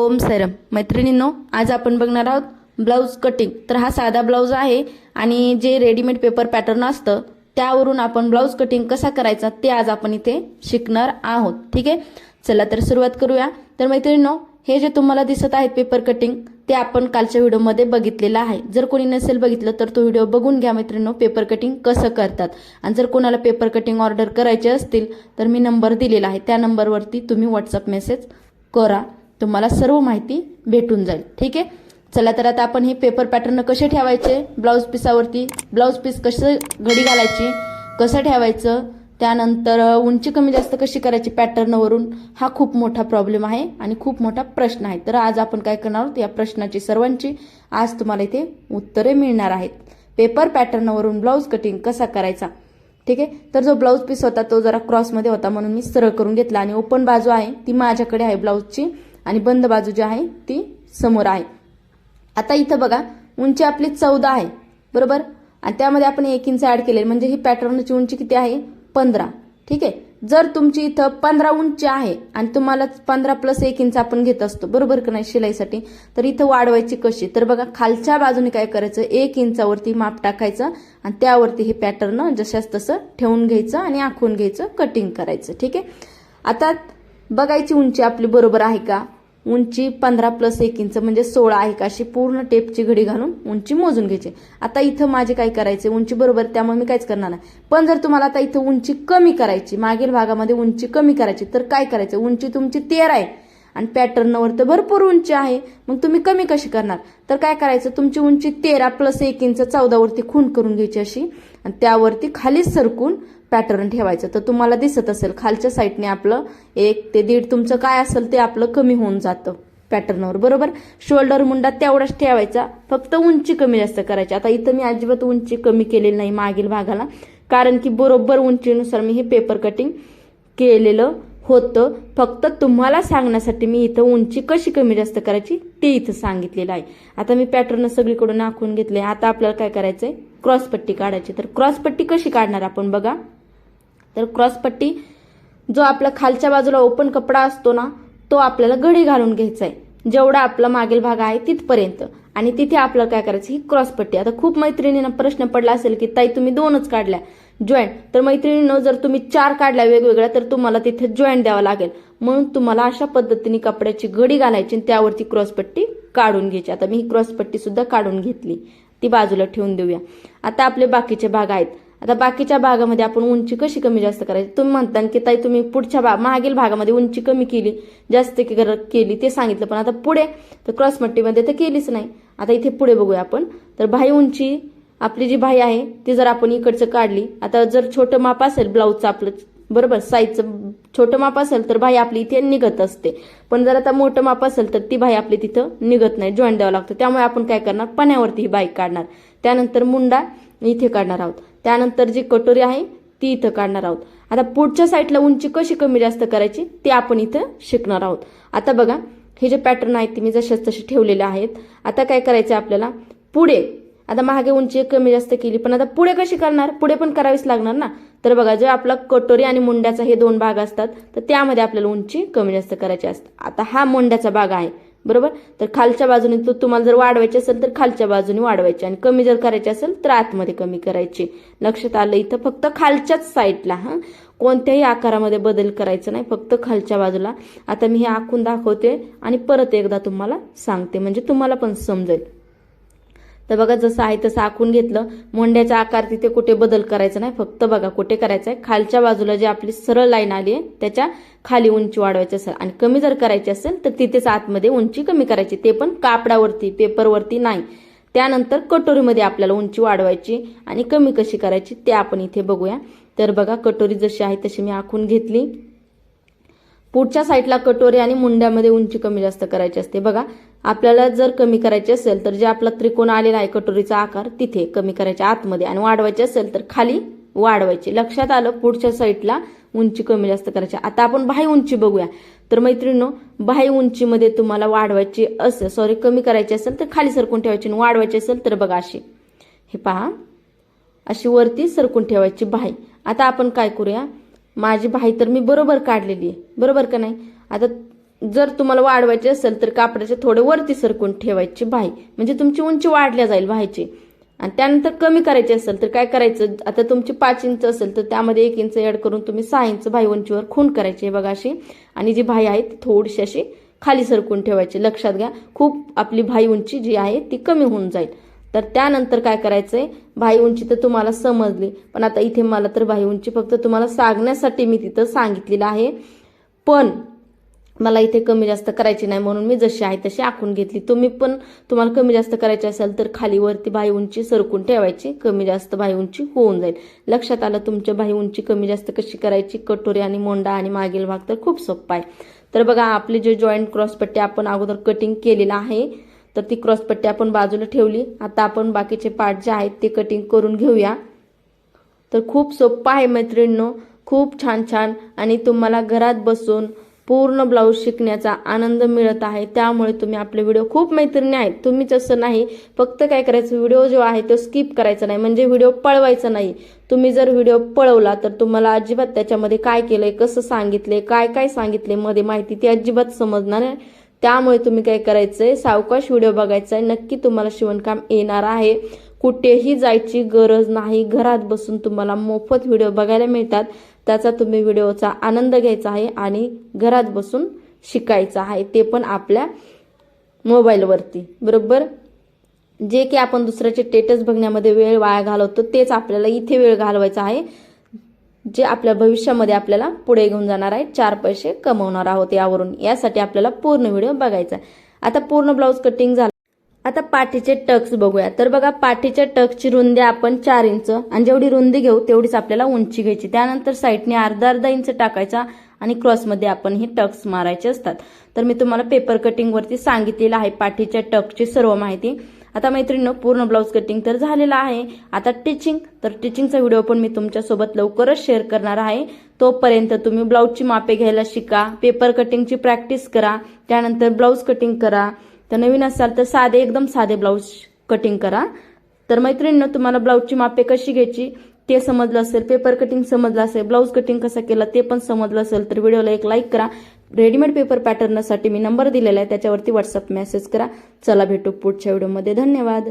ओम सरम. मैत्रिणींनो आज आपण बघणार आहोत ब्लाऊज कटिंग तर हा साधा ब्लाऊज आहे आणि जे रेडीमेड पेपर पॅटर्न असतं त्यावरून आपण ब्लाऊज कटिंग कसा करायचा ते आज आपण इथे शिकणार आहोत. ठीक आहे? चला तर सुरुवात करूया. तर मैत्रिणींनो हे जे तुम्हाला दिसत आहेत पेपर कटिंग ते आपण कालच्या व्हिडिओमध्ये बघितलेलं आहे. जर कोणी नसेल बघितलं तर तो व्हिडिओ बघून घ्या मैत्रिणींनो पेपर कटिंग कसं करतात. आणि जर कोणाला पेपर कटिंग ऑर्डर करायचे असतील तर मी नंबर दिलेला आहे. त्या नंबरवरती तुम्ही व्हॉट्सअप मेसेज करा. तुम्हाला सर्व माहिती भेटून जाईल. ठीक आहे? चला तर आता आपण हे पेपर पॅटर्न कसे ठेवायचे? ब्लाऊज पिसावरती ब्लाऊज पीस कसं घडी घालायची? कसं ठेवायचं? त्यानंतर उंची कमी जास्त कशी करायची पॅटर्नवरून हा खूप मोठा प्रॉब्लेम आहे आणि खूप मोठा प्रश्न आहे. तर आज आपण काय करणार आहोत? या प्रश्नाची सर्वांची आज तुम्हाला इथे उत्तरे मिळणार आहेत. पेपर पॅटर्नवरून ब्लाऊज कटिंग कसा करायचा? ठीक आहे? तर जो ब्लाऊज पीस होता तो जरा क्रॉसमध्ये होता म्हणून मी सरळ करून घेतला आणि ओपन बाजू आहे ती माझ्याकडे आहे ब्लाऊजची आणि बंद बाजू जी आहे ती समोर आहे. आता इथं बघा उंची आपली चौदा आहे. बरोबर? आणि त्यामध्ये आपण एक इंच ऍड केले म्हणजे ही पॅटर्नची उंची किती आहे? पंधरा. ठीक आहे? जर तुमची इथं पंधरा उंची आहे आणि तुम्हाला पंधरा प्लस एक इंच आपण घेत असतो बरोबर का नाही शिलाईसाठी? तर इथं वाढवायची कशी? तर बघा खालच्या बाजूने काय करायचं? एक इंचावरती माप टाकायचं आणि त्यावरती हे पॅटर्न जशास तसं ठेवून घ्यायचं आणि आखून घ्यायचं कटिंग करायचं. ठीक आहे? आता बघायची उंची आपली बरोबर आहे का? उंची पंधरा प्लस एक इंच म्हणजे सोळा आहे का? अशी पूर्ण टेपची घडी घालून उंची मोजून घ्यायची. आता इथं माझे काय करायचे? उंची बरोबर त्यामुळे मी काहीच करणार नाही. पण जर तुम्हाला आता इथं उंची कमी करायची मागील भागामध्ये उंची कमी करायची तर काय करायचं? उंची तुमची तेरा आहे. आणि पॅटर्नवर तर भरपूर उंची आहे. मग तुम्ही कमी कशी करणार? तर काय करायचं? तुमची उंची तेरा प्लस एक इंच चौदावरती खून करून घ्यायची अशी. आणि त्यावरती खाली सरकून पॅटर्न ठेवायचं. तर तुम्हाला दिसत असेल खालच्या साईडने आपलं एक ते दीड तुमचं काय असेल ते आपलं कमी होऊन जातं पॅटर्नवर बरोबर? शोल्डर मुंडा तेवढाच ठेवायचा. फक्त उंची कमी जास्त करायची. आता इथं मी अजिबात उंची कमी केलेली नाही मागील भागाला. कारण की बरोबर उंचीनुसार मी हे पेपर कटिंग केलेलं होतं. फक्त तुम्हाला सांगण्यासाठी मी इथं उंची कशी कमी जास्त करायची ते इथं सांगितलेलं आहे. आता मी पॅटर्न सगळीकडून आखून घेतले आता आपल्याला काय करायचंय? क्रॉसपट्टी काढायची. तर क्रॉसपट्टी कशी काढणार आपण बघा? तर क्रॉसपट्टी जो आपला खालच्या बाजूला ओपन कपडा असतो ना तो आपल्याला घडी घालून घ्यायचा आहे जेवढा आपला मागील भाग आहे तिथपर्यंत. आणि तिथे आपल्याला काय करायचं? ही क्रॉसपट्टी आता खूप मैत्रिणींना प्रश्न पडला असेल की ताई तुम्ही दोनच काढल्या. जॉईंट तर मैत्रिणीनं जर तुम्ही चार काढल्या वेगवेगळ्या तर तुम्हाला तिथे जॉईंट द्यावा लागेल. म्हणून तुम्हाला अशा पद्धतीने कपड्याची घडी घालायची आणि त्यावरती क्रॉसपट्टी काढून घ्यायची. आता मी ही क्रॉसपट्टी सुद्धा काढून घेतली. ती बाजूला ठेवून देऊया. आता आपले बाकीचे भाग आहेत. आता बाकीच्या भागामध्ये आपण उंची कशी कमी जास्त करायची? तुम्ही म्हणता की ताई तुम्ही पुढच्या भाग मागील भागामध्ये उंची कमी केली जास्त केली ते सांगितलं. पण आता पुढे तर क्रॉसपट्टीमध्ये तर केलीच नाही. आता इथे पुढे बघूया आपण. तर बाही उंची आपली जी बाही आहे ती जर आपण इकडचं काढली आता जर छोटं माप असेल ब्लाऊजचं आपलं बरोबर साईजचं छोटं माप असेल तर बाही आपली इथे निघत असते. पण जर आता मोठं माप असेल तर ती बाही आपली तिथं निघत नाही जॉईंट द्यावं लागतं. त्यामुळे आपण काय करणार? पण्यावरती ही बाई काढणार. त्यानंतर मुंडा इथे काढणार आहोत. त्यानंतर जी कटोरी आहे ती इथं काढणार आहोत. आता पुढच्या साईडला उंची कशी कमी जास्त करायची ते आपण इथं शिकणार आहोत. आता बघा हे जे पॅटर्न आहेत ते मी जशाच तसे ठेवलेले आहेत. आता काय करायचं आपल्याला? पुढे आता मागे उंची कमी जास्त केली पण आता पुढे कशी करणार? पुढे पण करावीच लागणार ना? तर बघा जे आपला कटोरी आणि मुंड्याचा हे दोन भाग असतात तर त्यामध्ये आपल्याला उंची कमी जास्त करायची असते. आता हा मुंड्याचा भाग आहे बरोबर? तर खालच्या बाजूने तो तुम्हाला जर वाढवायची असेल तर खालच्या बाजूने वाढवायची. आणि कमी जर करायची असेल तर आतमध्ये कमी करायची. लक्षात आलं इथं? फक्त खालच्याच साईडला हा? कोणत्याही आकारामध्ये बदल करायचा नाही फक्त खालच्या बाजूला. आता मी हे आखून दाखवते आणि परत एकदा तुम्हाला सांगते. म्हणजे तुम्हाला पण समजेल. तर बघा जसं आहे तसं आखून घेतलं. मोंड्याचा आकार तिथे कुठे बदल करायचा नाही. फक्त बघा कुठे करायचं आहे खालच्या बाजूला जी आपली सरळ लाईन आली आहे त्याच्याखाली उंची वाढवायची असेल. आणि कमी जर करायची असेल तर तिथेच आतमध्ये उंची कमी करायची. ते पण कापडावरती पेपरवरती नाही. त्यानंतर कटोरीमध्ये आपल्याला उंची वाढवायची आणि कमी कशी करायची ते आपण इथे बघूया. तर बघा कटोरी जशी आहे तशी मी आखून घेतली. पुढच्या साईडला कटोरी आणि मुंड्यामध्ये उंची कमी जास्त करायची असते. बघा आपल्याला जर कमी करायची असेल तर जे आपला त्रिकोण आलेला आहे कटोरीचा आकार तिथे कमी करायचे आतमध्ये आणि वाढवायचे असेल तर खाली वाढवायची. लक्षात आलं पुढच्या साईडला उंची कमी जास्त करायची. आता आपण बाह्य उंची बघूया. तर मैत्रिणीनो बाह्य उंचीमध्ये तुम्हाला वाढवायची असेल सॉरी कमी करायची असेल तर खाली सरकून ठेवायची आणि वाढवायची असेल तर बघा अशी. हे पहा अशी वरती सरकून ठेवायची बाही आता आपण काय करूया? माझी भाई तर मी बरोबर काढलेली आहे. बरोबर का नाही? आता जर तुम्हाला वाढवायचे असेल तर कापडाचे थोडे वरती सरकून ठेवायची भाई. म्हणजे तुमची उंची वाढल्या जाईल व्हायची आणि त्यानंतर कमी करायची असेल तर काय करायचं? आता तुमची पाच इंच असेल तर त्यामध्ये एक इंच ॲड करून तुम्ही सहा इंच भाई उंचीवर खून करायची आहे बघा अशी. आणि जी भाई आहे ती थोडीशी अशी खाली सरकून ठेवायची. लक्षात घ्या खूप आपली भाई उंची जी आहे ती कमी होऊन जाईल. तर त्यानंतर काय करायचंय? भाई उंची तर तुम्हाला समजली. पण आता इथे मला तर भाई उंची फक्त तुम्हाला सांगण्यासाठी मी तिथं सांगितलेलं आहे. पण मला इथे कमी जास्त करायची नाही म्हणून मी जशी आहे तशी आखून घेतली. तुम्ही पण तुम्हाला कमी जास्त करायची असेल तर खाली वरती बाही उंची सरकून ठेवायची. कमी जास्त बाही उंची होऊन जाईल. लक्षात आलं तुमच्या बाही उंची कमी जास्त कशी करायची? कटोरी आणि मोंडा आणि मागील भाग तर खूप सोपा आहे. तर बघा आपली जे जॉईंट क्रॉसपट्टी आपण अगोदर कटिंग केलेलं आहे तर ती क्रॉसपट्टी आपण बाजूला ठेवली. आता आपण बाकीचे पार्ट जे आहेत ते कटिंग करून घेऊया. तर खूप सोपं आहे मैत्रिणींनो. खूप छान छान. आणि तुम्हाला घरात बसून पूर्ण ब्लाऊज शिकण्याचा आनंद मिळत आहे. त्यामुळे तुम्ही आपले व्हिडिओ खूप मैत्रिणी आहेत. तुम्हीच असं नाही. फक्त काय करायचं? व्हिडिओ जो आहे तो स्किप करायचा नाही. म्हणजे व्हिडिओ पळवायचा नाही. तुम्ही जर व्हिडिओ पळवला तर तुम्हाला अजिबात त्याच्यामध्ये काय केलंय कसं सांगितले काय काय सांगितले मध्ये माहिती ती अजिबात समजणार नाही. त्यामुळे तुम्ही काय करायचंय? सावकाश व्हिडिओ बघायचा आहे नक्की तुम्हाला शिवणकाम येणार आहे. कुठेही जायची गरज नाही. घरात बसून तुम्हाला मोफत व्हिडिओ बघायला मिळतात. त्याचा तुम्ही व्हिडिओचा आनंद घ्यायचा आहे आणि घरात बसून शिकायचं आहे. ते पण आपल्या मोबाईलवरती. बरोबर? जे की आपण दुसऱ्याचे स्टेटस बघण्यामध्ये वेळ वाया घालवतो तेच आपल्याला इथे वेळ घालवायचा आहे. जे आपल्या भविष्यामध्ये आपल्याला पुढे घेऊन जाणार आहे चार पैसे कमवणार आहोत यावरून. यासाठी आपल्याला पूर्ण व्हिडिओ बघायचा आहे. आता पूर्ण ब्लाऊज कटिंग झालं. आता पाठीचे टक्स बघूया. तर बघा पाठीच्या टक्सची रुंदी आपण चार इंच आणि जेवढी रुंदी घेऊ तेवढीच आपल्याला उंची घ्यायची. त्यानंतर साईडने अर्धा अर्धा इंच टाकायचा आणि क्रॉसमध्ये आपण हे टक्स मारायचे असतात. तर मी तुम्हाला पेपर कटिंगवरती सांगितलेलं आहे पाठीच्या टक्सची सर्व माहिती. आता मैत्रिणीनं पूर्ण ब्लाऊज कटिंग तर झालेलं आहे. आता टिचिंग तर टिचिंगचा व्हिडिओ पण मी तुमच्यासोबत लवकरच शेअर करणार आहे. तोपर्यंत तुम्ही ब्लाऊजची मापे घ्यायला शिका पेपर कटिंगची प्रॅक्टिस करा त्यानंतर ब्लाऊज कटिंग करा. तर नवीन असाल तर साधे एकदम साधे ब्लाऊज कटिंग करा. तर मैत्रिणीनं तुम्हाला ब्लाऊजची मापे कशी घ्यायची? ते समजलं असेल पेपर कटिंग समजलं असेल ब्लाऊज कटिंग कसं केला ते पण समजलं असेल तर व्हिडिओला एक लाईक करा. रेडीमेड पेपर पॅटर्नसाठी मी नंबर दिलेला आहे त्याच्यावरती व्हॉट्सअप मेसेज करा. चला भेटू पुढच्या व्हिडिओमध्ये धन्यवाद.